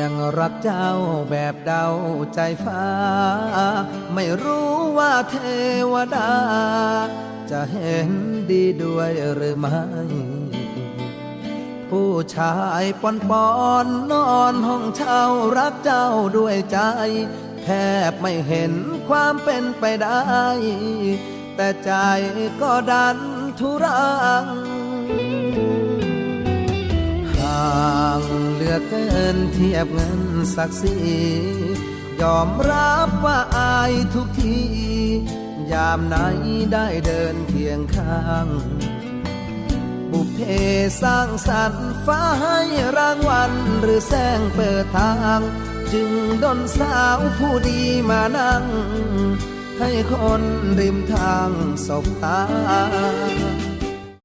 ยังรักเจ้าแบบเดาใจฟ้า ไม่รู้ว่าเทวดา จะเห็นดีด้วยหรือไม่ ผู้ชายปอนปอนนอนห้องเช่ารักเจ้าด้วยใจ แทบไม่เห็นความเป็นไปได้ แต่ใจก็ดันทุรัง อเกินเทียบเงินศักดิ์ศรียอมรับว่าอายทุกที ยามไหนได้เดินเคียงข้าง บุพเพสร้างสรรค์ฟ้าให้รางวัลหรือแสงเปิดทาง จึงดนสาวผู้ดีมานั่ง ให้คนริมทางสบตา